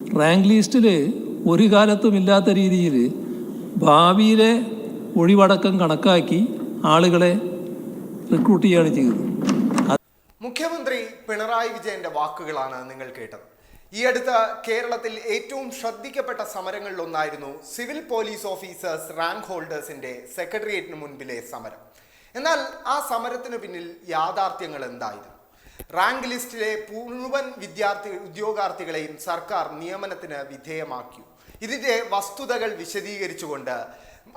Rank ലിസ്റ്റിൽ ഒരു കാലത്തും ഇല്ലാത്ത രീതിയിൽ ഭാവിയിലെ ഒഴിവടക്കം കണക്കാക്കി ആളുകളെ റിക്രൂട്ട് ചെയ്യുകയാണ് ചെയ്തത്. മുഖ്യമന്ത്രി പിണറായി വിജയന്റെ വാക്കുകളാണ് നിങ്ങൾ കേട്ടത്. ഈ അടുത്ത കേരളത്തിൽ ഏറ്റവും ശ്രദ്ധിക്കപ്പെട്ട സമരങ്ങളിൽ ഒന്നായിരുന്നു സിവിൽ പോലീസ് ഓഫീസേഴ്സ് റാങ്ക് ഹോൾഡേഴ്സിന്റെ സെക്രട്ടേറിയറ്റിന് മുൻപിലെ സമരം. എന്നാൽ ആ സമരത്തിന് പിന്നിൽ യാഥാർത്ഥ്യങ്ങൾ എന്തായിരുന്നു? റാങ്ക് ലിസ്റ്റിലെ മുഴുവൻ വിദ്യാർത്ഥി ഉദ്യോഗാർത്ഥികളെയും സർക്കാർ നിയമനത്തിന് വിധേയമാക്കി. ഇതിന്റെ വസ്തുതകൾ വിശദീകരിച്ചുകൊണ്ട്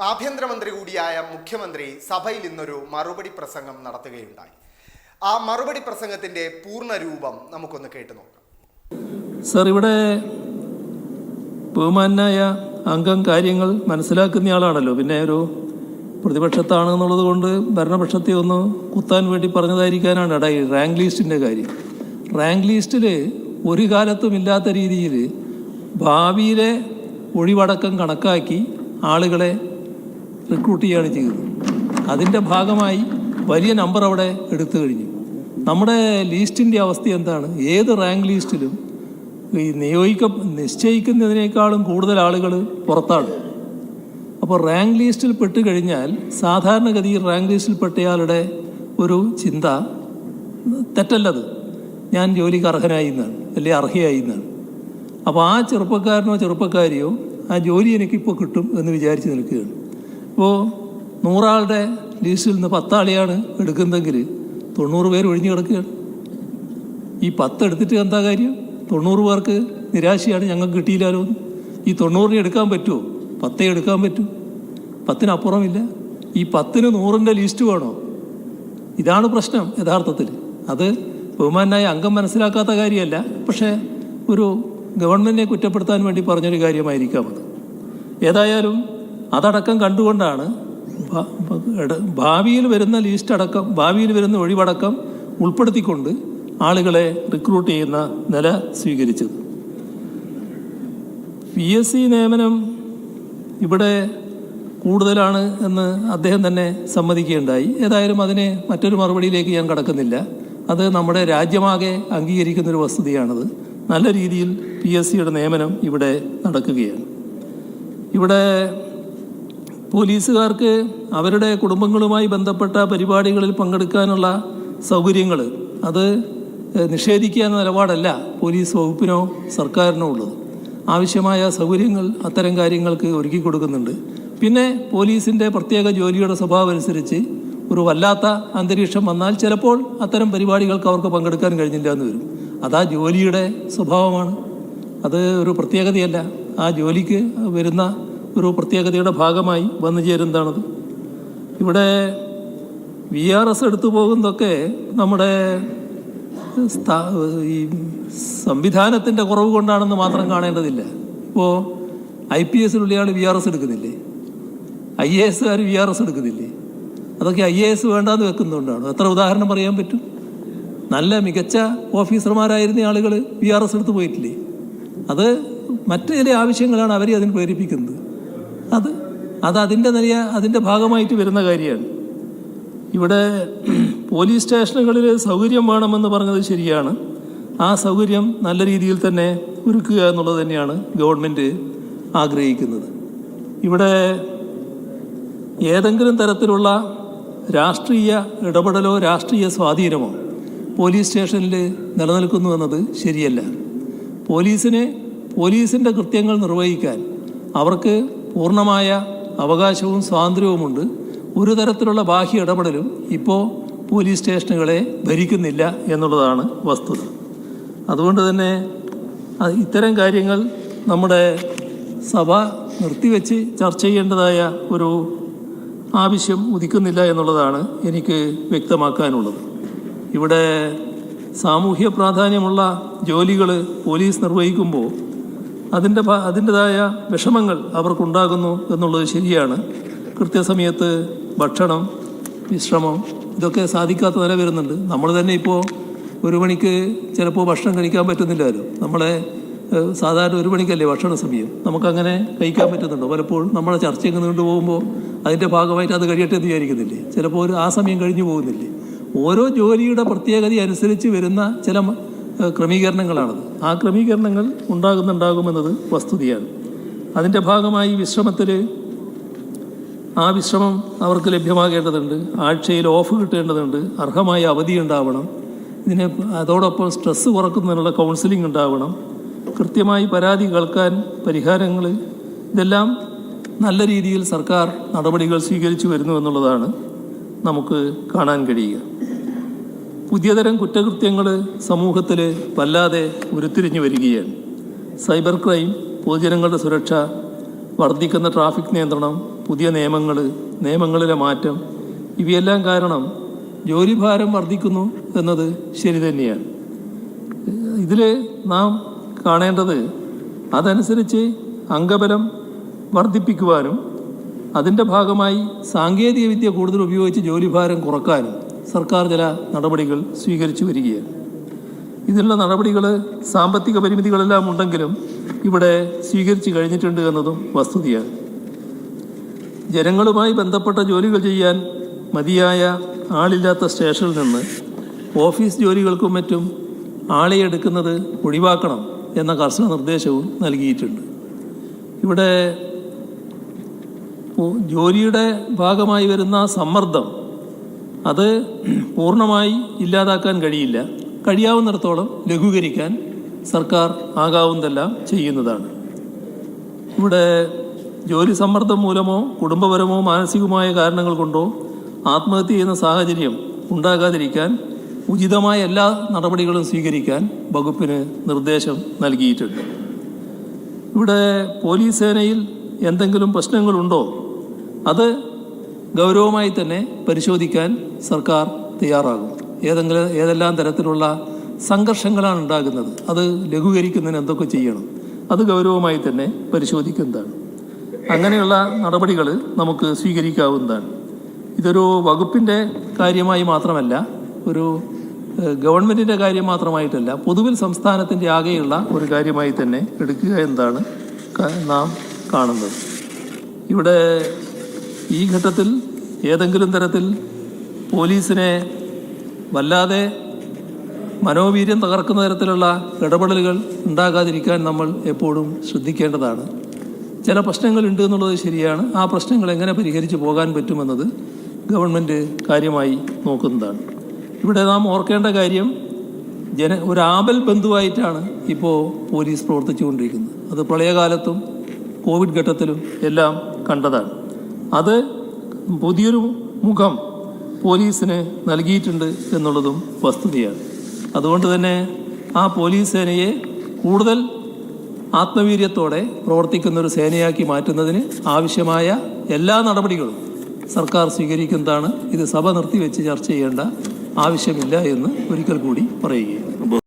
ആഭ്യന്തരമന്ത്രി കൂടിയായ മുഖ്യമന്ത്രി സഭയിൽ ഇന്നൊരു മറുപടി പ്രസംഗം നടത്തുകയുണ്ടായി. ആ മറുപടി പ്രസംഗത്തിന്റെ പൂർണ രൂപം നമുക്കൊന്ന് കേട്ടു നോക്കാം. സർ ഇവിടെ ബഹുമാനായ അംഗം കാര്യങ്ങൾ മനസ്സിലാക്കുന്നയാളാണല്ലോ പിന്നെ ഒരു പ്രതിപക്ഷത്താണ് എന്നുള്ളത് കൊണ്ട് ഭരണപക്ഷത്തെ ഒന്ന് കുത്താൻ വേണ്ടി പറഞ്ഞതായിരിക്കാനാണ് ഇടയിൽ റാങ്ക് ലിസ്റ്റിന്റെ കാര്യം. റാങ്ക് ലിസ്റ്റിൽ ഒരു കാലത്തും ഇല്ലാത്ത രീതിയിൽ ഭാവിയിലെ ഒഴിവടക്കം കണക്കാക്കി ആളുകളെ റിക്രൂട്ട് ചെയ്യുകയാണ് ചെയ്തത്. അതിന്റെ ഭാഗമായി വലിയ നമ്പർ അവിടെ എടുത്തു കഴിഞ്ഞു. നമ്മുടെ ലിസ്റ്റിന്റെ അവസ്ഥ എന്താണ്? ഏത് റാങ്ക് ലിസ്റ്റിലും ഈ നിയോഗിക്ക നിശ്ചയിക്കുന്നതിനേക്കാളും കൂടുതൽ ആളുകൾ പുറത്താണ്. അപ്പോൾ റാങ്ക് ലിസ്റ്റിൽ പെട്ട് കഴിഞ്ഞാൽ സാധാരണഗതിയിൽ റാങ്ക് ലിസ്റ്റിൽ പെട്ടയാളുടെ ഒരു ചിന്ത തെറ്റല്ലത്. ഞാൻ ജോലിക്ക് അർഹനായി എന്നാണ് അല്ലെങ്കിൽ അർഹയായി അപ്പോൾ ആ ചെറുപ്പക്കാരനോ ചെറുപ്പക്കാരിയോ ആ ജോലി എനിക്കിപ്പോൾ കിട്ടും എന്ന് വിചാരിച്ച് നിൽക്കുകയാണ്. ഇപ്പോൾ നൂറാളുടെ ലിസ്റ്റിൽ നിന്ന് പത്താളിയാണ് എടുക്കുന്നതെങ്കിൽ തൊണ്ണൂറ് പേർ ഒഴിഞ്ഞു കിടക്കുകയാണ്. ഈ പത്തെടുത്തിട്ട് എന്താ കാര്യം? തൊണ്ണൂറ് പേർക്ക് നിരാശയാണ് ഞങ്ങൾക്ക് കിട്ടിയില്ലാലോ. ഈ തൊണ്ണൂറിന് എടുക്കാൻ പറ്റുമോ? പത്തേ എടുക്കാൻ പറ്റൂ. പത്തിനപ്പുറമില്ല. ഈ പത്തിന് നൂറിന്റെ ലിസ്റ്റ് വേണോ? ഇതാണ് പ്രശ്നം യഥാർത്ഥത്തിൽ. അത് ബഹുമാനായ അംഗം മനസ്സിലാക്കാത്ത കാര്യമല്ല. പക്ഷേ ഒരു ഗവൺമെന്റിനെ കുറ്റപ്പെടുത്താൻ വേണ്ടി പറഞ്ഞൊരു കാര്യമായിരിക്കാം അത്. ഏതായാലും അതടക്കം കണ്ടുകൊണ്ടാണ് ഭാവിയിൽ വരുന്ന ലിസ്റ്റ് അടക്കം ഭാവിയിൽ വരുന്ന ഒഴിവടക്കം ഉൾപ്പെടുത്തിക്കൊണ്ട് ആളുകളെ റിക്രൂട്ട് ചെയ്യുന്ന നില സ്വീകരിച്ചത്. പി എസ് സി നിയമനം ഇവിടെ കൂടുതലാണ് എന്ന് അദ്ദേഹം തന്നെ സമ്മതിക്കുകയുണ്ടായി. ഏതായാലും അതിനെ മറ്റൊരു മറുപടിയിലേക്ക് ഞാൻ കടക്കുന്നില്ല. അത് നമ്മുടെ രാജ്യമാകെ അംഗീകരിക്കുന്നൊരു വസ്തുതയാണത് നല്ല രീതിയിൽ പി എസ് സിയുടെ നിയമനം ഇവിടെ നടക്കുകയാണ്. ഇവിടെ പോലീസുകാർക്ക് അവരുടെ കുടുംബങ്ങളുമായി ബന്ധപ്പെട്ട പരിപാടികളിൽ പങ്കെടുക്കാനുള്ള സൗകര്യങ്ങൾ അത് നിഷേധിക്കുക എന്ന നിലപാടല്ല പോലീസ് വകുപ്പിനോ സർക്കാരിനോ ഉള്ളത്. ആവശ്യമായ സൗകര്യങ്ങൾ അത്തരം കാര്യങ്ങൾക്ക് ഒരുക്കി കൊടുക്കുന്നുണ്ട്. പിന്നെ പോലീസിന്റെ പ്രത്യേക ജോലിയുടെ സ്വഭാവം അനുസരിച്ച് ഒരു വല്ലാത്ത അന്തരീക്ഷം വന്നാൽ ചിലപ്പോൾ അത്തരം പരിപാടികൾക്ക് അവർക്ക് പങ്കെടുക്കാൻ കഴിഞ്ഞില്ല എന്ന് വരും. അതാ ജോലിയുടെ സ്വഭാവമാണ്. അത് ഒരു പ്രത്യേകതയല്ല. ആ ജോലിക്ക് വരുന്ന ഒരു പ്രത്യേകതയുടെ ഭാഗമായി വന്നു ചേരുന്നതാണത്. ഇവിടെ വി ആർ എസ് എടുത്തു പോകുന്നതൊക്കെ നമ്മുടെ ഈ സംവിധാനത്തിന്റെ കുറവ് കൊണ്ടാണെന്ന് മാത്രം കാണേണ്ടതില്ല. ഇപ്പോൾ ഐ പി എസിലുള്ള ആൾ വി ആർ എസ് എടുക്കുന്നില്ലേ? ഐ എ എസുകാർ വി ആർ എസ് എടുക്കുന്നില്ലേ? അതൊക്കെ ഐ എ എസ് വേണ്ടാന്ന് വെക്കുന്നതുകൊണ്ടാണ് എത്ര ഉദാഹരണം പറയാൻ പറ്റും? നല്ല മികച്ച ഓഫീസർമാരായിരുന്ന ആളുകൾ വി ആർ എസ് എടുത്ത് പോയിട്ടില്ലേ? അത് മറ്റു ചില ആവശ്യങ്ങളാണ് അവരെ അതിന് പ്രേരിപ്പിക്കുന്നത്. അത് അത് അതിന്റെ നിലയ അതിന്റെ ഭാഗമായിട്ട് വരുന്ന കാര്യമാണ്. ഇവിടെ പോലീസ് സ്റ്റേഷനുകളിൽ സൗകര്യം വേണമെന്ന് പറഞ്ഞത് ശരിയാണ്. ആ സൗകര്യം നല്ല രീതിയിൽ തന്നെ ഒരുക്കുക എന്നുള്ളത് തന്നെയാണ് ഗവൺമെന്റ് ആഗ്രഹിക്കുന്നത്. ഇവിടെ ഏതെങ്കിലും തരത്തിലുള്ള രാഷ്ട്രീയ ഇടപെടലോ രാഷ്ട്രീയ സ്വാധീനമോ പോലീസ് സ്റ്റേഷനിൽ നിലനിൽക്കുന്നു എന്നത് ശരിയല്ല. പോലീസിന് പോലീസിന്റെ കൃത്യങ്ങൾ നിർവഹിക്കാൻ അവർക്ക് പൂർണമായ അവകാശവും സ്വാതന്ത്ര്യവുമുണ്ട്. ഒരു തരത്തിലുള്ള ബാഹ്യ ഇടപെടലും ഇപ്പോൾ പോലീസ് സ്റ്റേഷനുകളെ ഭരിക്കുന്നില്ല എന്നുള്ളതാണ് വസ്തുത. അതുകൊണ്ട് തന്നെ ഇത്തരം കാര്യങ്ങൾ നമ്മുടെ സഭ നിർത്തിവെച്ച് ചർച്ച ചെയ്യേണ്ടതായ ഒരു ആവശ്യം ഉദിക്കുന്നില്ല എന്നുള്ളതാണ് എനിക്ക് വ്യക്തമാക്കാനുള്ളത്. ഇവിടെ സാമൂഹ്യ പ്രാധാന്യമുള്ള ജോലികൾ പോലീസ് നിർവഹിക്കുമ്പോൾ അതിന്റെ അതിന്റെതായ വിഷമങ്ങൾ അവർക്കുണ്ടാകുന്നു എന്നുള്ളത് ശരിയാണ്. കൃത്യസമയത്ത് ഭക്ഷണം വിശ്രമം ഇതൊക്കെ സാധിക്കാത്ത നില വരുന്നുണ്ട്. നമ്മൾ തന്നെ ഇപ്പോൾ ഒരു മണിക്ക് ചിലപ്പോൾ ഭക്ഷണം കഴിക്കാൻ പറ്റുന്നില്ലല്ലോ. നമ്മളെ സാധാരണ ഒരു മണിക്കല്ലേ ഭക്ഷണ സമയം? നമുക്കങ്ങനെ കഴിക്കാൻ പറ്റുന്നുണ്ടോ? പലപ്പോഴും നമ്മളെ ചർച്ചയൊക്കെ നീണ്ടു പോകുമ്പോൾ അതിന്റെ ഭാഗമായിട്ട് അത് കഴിയട്ടെ എന്ന് വിചാരിക്കുന്നില്ലേ? ചിലപ്പോൾ ഒരു ആ സമയം കഴിഞ്ഞു പോകുന്നില്ലേ? ഓരോ ജോലിയുടെ പ്രത്യേകത അനുസരിച്ച് വരുന്ന ചില ക്രമീകരണങ്ങളാണത്. ആ ക്രമീകരണങ്ങൾ ഉണ്ടാകുന്നുണ്ടാകുമെന്നത് വസ്തുതയാണ്. അതിന്റെ ഭാഗമായി വിശ്രമത്തിൽ ആ വിശ്രമം അവർക്ക് ലഭ്യമാകേണ്ടതുണ്ട്. ആഴ്ചയിൽ ഓഫ് കിട്ടേണ്ടതുണ്ട്. അർഹമായ അവധി ഉണ്ടാവണം. ഇതിനെ അതോടൊപ്പം സ്ട്രെസ്സ് കുറക്കുന്നതിനുള്ള കൗൺസിലിംഗ് ഉണ്ടാവണം. കൃത്യമായി പരാതി കേൾക്കാൻ പരിഹാരങ്ങൾ ഇതെല്ലാം നല്ല രീതിയിൽ സർക്കാർ നടപടികൾ സ്വീകരിച്ചു വരുന്നു എന്നുള്ളതാണ് നമുക്ക് കാണാൻ കഴിയുക. പുതിയതരം കുറ്റകൃത്യങ്ങൾ സമൂഹത്തിൽ വല്ലാതെ ഉരുത്തിരിഞ്ഞു വരികയാണ്. സൈബർ ക്രൈം പൊതുജനങ്ങളുടെ സുരക്ഷ വർദ്ധിക്കുന്ന ട്രാഫിക് നിയന്ത്രണം പുതിയ നിയമങ്ങൾ നിയമങ്ങളിലെ മാറ്റം ഇവയെല്ലാം കാരണം ജോലിഭാരം വർദ്ധിക്കുന്നു എന്നത് ശരി തന്നെയാണ്. ഇതിൽ നാം കാണേണ്ടത് അതനുസരിച്ച് അംഗബലം വർദ്ധിപ്പിക്കുവാനും അതിന്റെ ഭാഗമായി സാങ്കേതികവിദ്യ കൂടുതൽ ഉപയോഗിച്ച് ജോലിഭാരം കുറക്കാനും സർക്കാർ ചില നടപടികൾ സ്വീകരിച്ചു വരികയാണ്. ഇതിനുള്ള നടപടികൾ സാമ്പത്തിക പരിമിതികളെല്ലാം ഉണ്ടെങ്കിലും ഇവിടെ സ്വീകരിച്ചു കഴിഞ്ഞിട്ടുണ്ട് എന്നതും വസ്തുതയാണ്. ജനങ്ങളുമായി ബന്ധപ്പെട്ട ജോലികൾ ചെയ്യാൻ മതിയായ ആളില്ലാത്ത സ്റ്റേഷനിൽ നിന്ന് ഓഫീസ് ജോലികൾക്കും മറ്റും ആളെ എടുക്കുന്നത് ഒഴിവാക്കണം എന്ന കർശന നിർദ്ദേശവും നൽകിയിട്ടുണ്ട്. ഇവിടെ ജോലിയുടെ ഭാഗമായി വരുന്ന സമ്മർദ്ദം അത് പൂർണമായി ഇല്ലാതാക്കാൻ കഴിയില്ല. കഴിയാവുന്നിടത്തോളം ലഘൂകരിക്കാൻ സർക്കാർ ആകാവുന്നതെല്ലാം ചെയ്യുന്നതാണ്. ഇവിടെ ജോലി സമ്മർദ്ദം മൂലമോ കുടുംബപരമോ മാനസികമായ കാരണങ്ങൾ കൊണ്ടോ ആത്മഹത്യ ചെയ്യുന്ന സാഹചര്യം ഉണ്ടാകാതിരിക്കാൻ ഉചിതമായ എല്ലാ നടപടികളും സ്വീകരിക്കാൻ വകുപ്പിന് നിർദ്ദേശം നൽകിയിട്ടുണ്ട്. ഇവിടെ പോലീസ് സേനയിൽ എന്തെങ്കിലും പ്രശ്നങ്ങളുണ്ടോ? അത് ഗൗരവമായി തന്നെ പരിശോധിക്കാൻ സർക്കാർ തയ്യാറാകും. ഏതെങ്കിലും ഏതെല്ലാം തരത്തിലുള്ള സംഘർഷങ്ങളാണ് ഉണ്ടാകുന്നത് അത് ലഘൂകരിക്കുന്നതിന് എന്തൊക്കെ ചെയ്യണം അത് ഗൗരവമായി തന്നെ പരിശോധിക്കുന്നതാണ്. അങ്ങനെയുള്ള നടപടികൾ നമുക്ക് സ്വീകരിക്കാവുന്നതാണ്. ഇതൊരു വകുപ്പിന്റെ കാര്യമായി മാത്രമല്ല ഒരു ഗവൺമെന്റിന്റെ കാര്യം മാത്രമായിട്ടല്ല പൊതുവിൽ സംസ്ഥാനത്തിന്റെ ആകെയുള്ള ഒരു കാര്യമായി തന്നെ എടുക്കുക എന്നതാണ് നാം കാണുന്നത്. ഇവിടെ ഈ ഘട്ടത്തിൽ ഏതെങ്കിലും തരത്തിൽ പോലീസിനെ വല്ലാതെ മനോവീര്യം തകർക്കുന്ന തരത്തിലുള്ള ഇടപെടലുകൾ ഉണ്ടാകാതിരിക്കാൻ നമ്മൾ എപ്പോഴും ശ്രദ്ധിക്കേണ്ടതാണ്. ചില പ്രശ്നങ്ങളുണ്ട് എന്നുള്ളത് ശരിയാണ്. ആ പ്രശ്നങ്ങൾ എങ്ങനെ പരിഹരിച്ച് പോകാൻ പറ്റുമെന്നത് ഗവൺമെന്റ് കാര്യമായി നോക്കുന്നതാണ്. ഇവിടെ നാം ഓർക്കേണ്ട കാര്യം ജന ഒരു ആപൽ ബന്ധുവായിട്ടാണ് ഇപ്പോൾ പോലീസ് പ്രവർത്തിച്ചുകൊണ്ടിരിക്കുന്നത്. അത് പ്രളയകാലത്തും കോവിഡ് ഘട്ടത്തിലും എല്ലാം കണ്ടതാണ്. അത് പുതിയൊരു മുഖം പോലീസിന് നൽകിയിട്ടുണ്ട് എന്നുള്ളതും വസ്തുതയാണ്. അതുകൊണ്ട് തന്നെ ആ പോലീസ് സേനയെ കൂടുതൽ ആത്മവീര്യത്തോടെ പ്രവർത്തിക്കുന്ന ഒരു സേനയാക്കി മാറ്റുന്നതിന് ആവശ്യമായ എല്ലാ നടപടികളും സർക്കാർ സ്വീകരിക്കുന്നതാണ്. ഇത് സഭ നിർത്തിവെച്ച് ചർച്ച ചെയ്യേണ്ട ആവശ്യമില്ല എന്ന് ഒരിക്കൽ കൂടി പറയുകയാണ്.